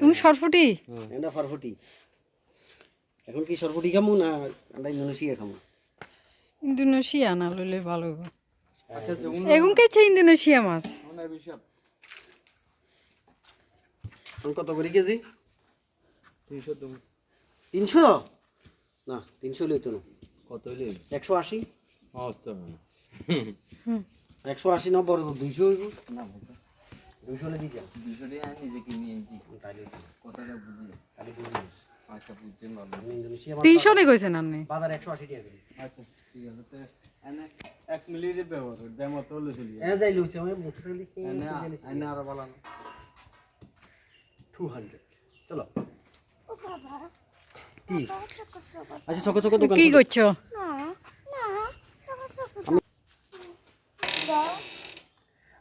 তুমি সরফুটি? এটা ফরফটি এখন কি সরফটি খামু না আমরা ইন্দোনেশিয়া খামু? ইন্দোনেশিয়া না লইলে ভালো হইব। আচ্ছা আচ্ছা এগুন কেছে ইন্দোনেশিয়া মাছ? কত করে কেজি? তিনশো তিনশো? না তিনশো লইতো না। কত হইলে? একশো আশি? একশো আশি না বড় দুইশো না দুইশো হলে দিয়েছি দুশো টাকা নিজে কিনে আনছি তাহলে কথাটা বুঝি তাহলে বুঝি আচ্ছা বুঝছেন তিনশো নে কইছেন আপনি? বাজার একশো আশি টাকা আচ্ছা ঠিক আছে তো এনে এক ব্যবহার দেয় মতো হলে চলি হ্যাঁ যাই লইছে আমি মুখে আরও ভালো না টু হান্ড্রেড চলো। কি? আচ্ছা চকো চকো দোকান কি করছ?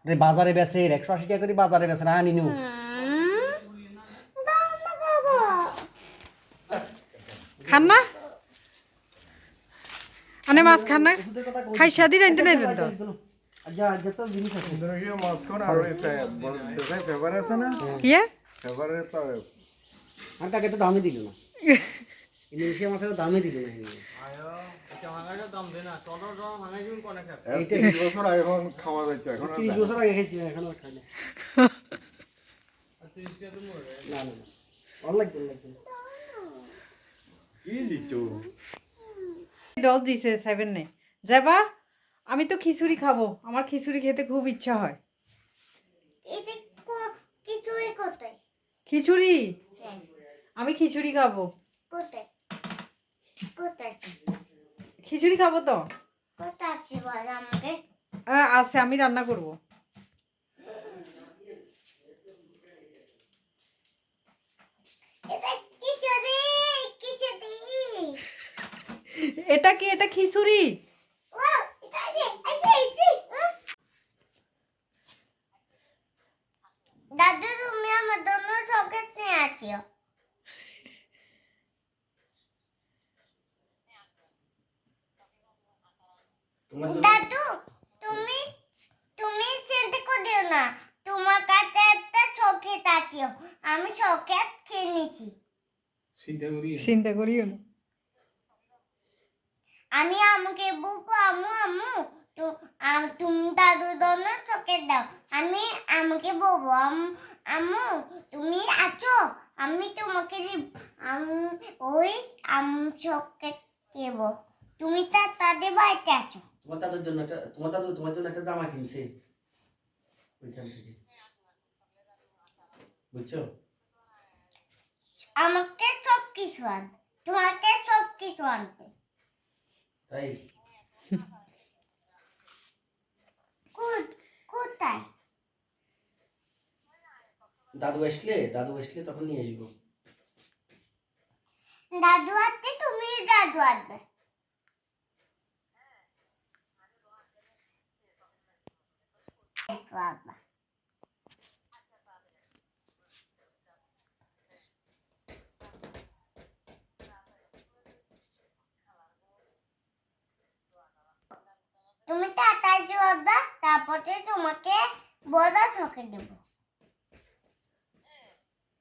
রে বাজারে বেচে একশো আশি টাকা করে বাজারে বেচে না আনি খান না? আনে মাছ খান না? খাই সাদি রাইতে নাই তো? আচ্ছা আচ্ছা জিনিস আছে। ইন্দোনেশিয়া মাঝখানে আরও একটা বড় দেখায় ফেভার আছে না? কি ফেভারের তো আর কাকে তো দামই দিল না। ইন্দোনেশিয়া মাছের দামই দিল না ডস দিছে সেভেন নে যাবা আমি তো খিচুড়ি খাব আমার খিচুড়ি খেতে খুব ইচ্ছা হয়। কোথায়? খিচুড়ি? হ্যাঁ আমি খিচুড়ি খাব। খিচুড়ি খাব তো? কোথায় আছে আমি রান্না করব। এটা কি এটা খিচুড়ি ওয়াও এটা আছে আছে আছে দাদু তুমি আমার দোনো চকলেট নিয়ে আছিও দাদু তুমি তুমি চিন্তা করিও না। তোমার কাছে একটা চকলেট আছে। আমি চকলেট খেয়ে নিছি। চিন্তা করি চিন্তা করিও না। আমি আমাকে বলব আম্মু আম্মু তো তুমি দাদু দোনো চকলেট দাও। আমি আমাকে বলব আম- আম্মু তুমি আছো। আমি তোমাকে দিব। আমি ওই আম চকলেট দেবো। তুমি তা তাদের বাড়িতে আছো। তোমার দাদুর জন্য একটা তোমার দাদু তোমার জন্য একটা জামা কিনছে। ওইখান থেকে। বুঝছ? আমাকে সব কিছু আনবে তোমাকে সব কিছু আনবে তাই কোথায়? দাদু আসলে দাদু আসলে তখন নিয়ে আসব। দাদু আসতে তুমি দাদু আসবে বাবা তুমি টাটায় চলবে তারপরে তোমাকে বড় চোখে দেব।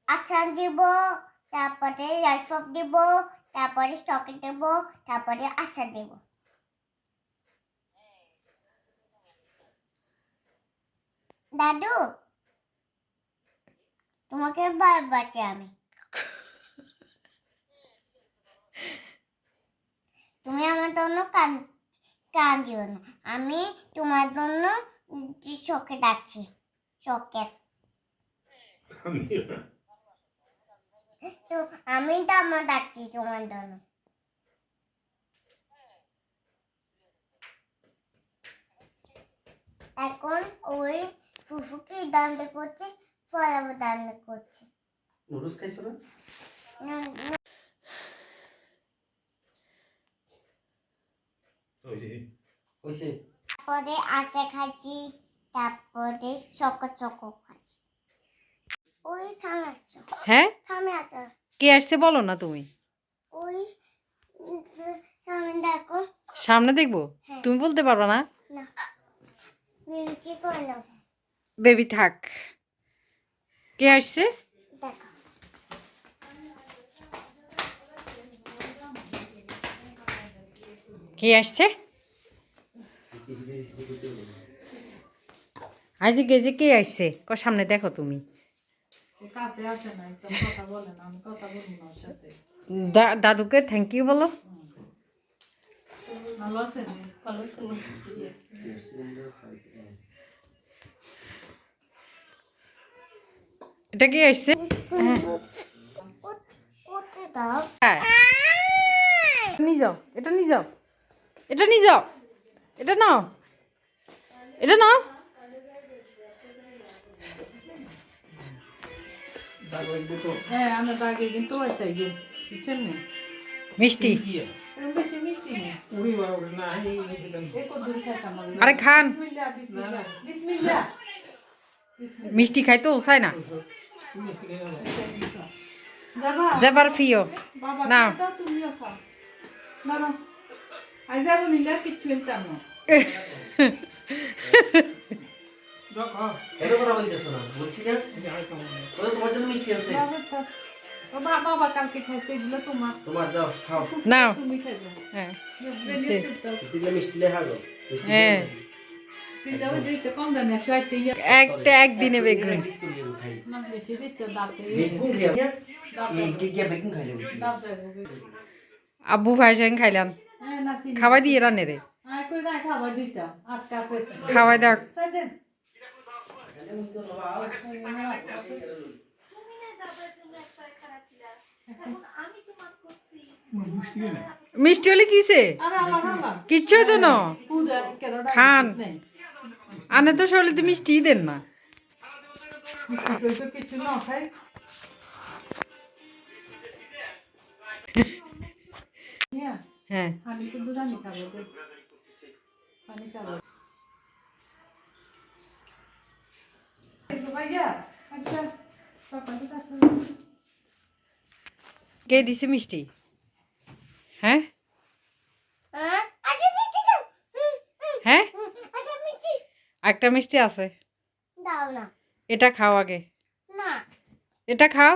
আচ্ছা দিব, তারপরে রাইসপ দিব, তারপরে স্টকে দেব, তারপরে আচ্ছা দেব। দাদু তোমাকে বার বাঁচে আমি। তুমি আমার জন্য কান কাঁদিও না। আমি তোমার জন্য চোখে ডাকছি চোখে। তো আমি তো আমার ডাকছি তোমার জন্য। এখন ওই ফুফুকে দান্ডে করছে ফলাবো দান্ডে করছে। নুডলস খাইছো না? তারপরে আচা খাচ্ছি তারপরে চকো চকো খাচ্ছি। ওই সামনে আসছো। হ্যাঁ? সামনে আসো কে আসছে বলো না তুমি? ওই সামনে দেখো। সামনে দেখব? হ্যাঁ। তুমি বলতে পারবে না? না। কি করে নাও বেবি থাক। কে আসছে? কে আসছে? আজকে গেছে কে আসছে? ক সামনে দেখো তুমি। কাছে আসে না একদম কথা বলে না আমি কথা বলব না ওর সাথে দা- দাদুকে থ্যাংক ইউ বলো। ভালো আছে ভালো আছে। এটা কে আসছে? হ্যাঁ। নিয়ে যাও এটা নিয়ে যাও এটা নিয়ে যাও এটা নাও এটা নাও। হ্যাঁ আমরা দাগে কিন্তু আছে গিয়ে বুঝছেন না? মিষ্টি। আরে খান। বিসমিল্লাহ বিসমিল্লাহ বিসমিল্লাহ। মিষ্টি খাই তো চাই না যাবা যাবার ফিও। না। তোমার। জন্য মিষ্টি হ্যাঁ। একটা একদিনে বেগুন। আব্বু ভাই সঙ্গে খাইলাম। হ্যাঁ খাওয়াই দিয়ে রান্নে রে। দিতাম। খাওয়াই দাও। মিষ্টি হলে কিসে? কিচ্ছু তো না। খান। আনে তো শরীরে তো মিষ্টি দেন না। কিছু হ্যাঁ। হ্যাঁ কে দিছে মিষ্টি? হ্যাঁ হ্যাঁ আগে মিষ্টি দাও হুম, হুম, হ্যাঁ হুম, আগে মিষ্টি একটা মিষ্টি আছে। দাও না। এটা খাও আগে। না। এটা খাও।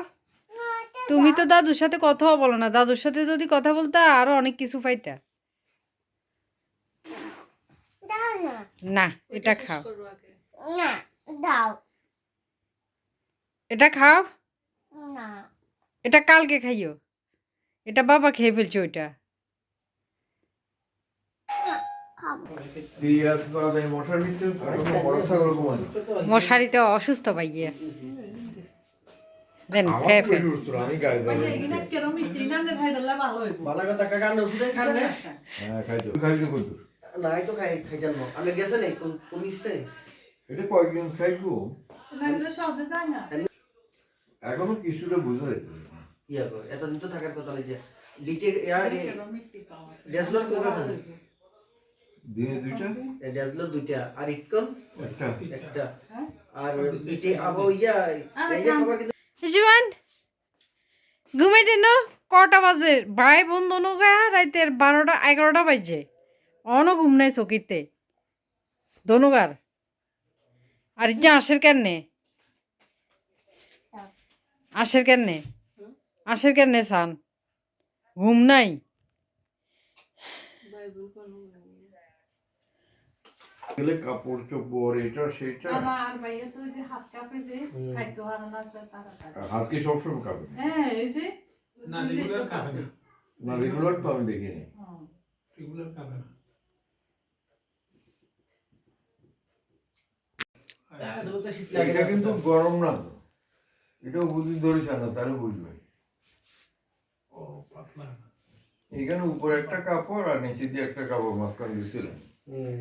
তুমি তো দাদুর সাথে কথাও বলো না। দাদুর সাথে যদি কথা বলতে আরও অনেক কিছু পাইতা। না। না এটা খাও। না দাও। এটা খাও। না। এটা কালকে খাইও। এটা বাবা খেয়ে ফেলছে ওইটা খাব এই এত তাড়াতাড়ি মশার ভিতরে এখনও বড় ছাগল ঘুমানো মশারিতে অসুস্থ পাইয়ে হ্যাঁ তো। খাই খাই জানব। আমি গেছে নেই এটা কয়েকদিন খাইবো এখনও কিছুটা বোঝা এতদিন তো থাকার কথা নেই যে? ডেসলার কোকা দিনে দুইটা? ডেসলার দুইটা। আর একটা। একটা। হ্যাঁ? আর ডিটে আবো ইয়া এই যে খাবার কিন্তু জুয়ান ঘুমাইতে না কটা বাজে? ভাই বোন দোনো গায়া রাইতের বারোটা এগারোটা বাজে। অন ঘুম নাই চকিতে। দনুগার আর যে আশের কেনে আশের কেনে আশের কেনে সান? ঘুম নাই। গেলে কাপড় চোপড় এটা সেটা। না আর ভাইয়া তো যে হাত কাঁপে যে খাইতে হারা না আসলে তাড়াতাড়ি হাতকে সবসময় কাপড় হ্যাঁ এই যে না রেগুলার খাবে না। না রেগুলার তো আমি দেখিনি। হ্যাঁ। রেগুলার খাবে না। লাগে এটা কিন্তু গরম না তো। এটাও বুদ্ধি ধরেছে না তাহলে বুঝবে। ও পাতলা এখানে উপরে একটা কাপড় আর নিচে দিয়ে একটা কাপড় মাঝখানে দিয়েছিলেন হুম।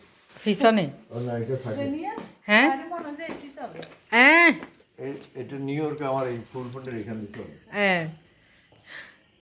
ফ্রিসনে হ্যাঁ? হ্যাঁ? এটা নিউ ইয়র্কে আমার এই ফুল ফুলটা এখানে হ্যাঁ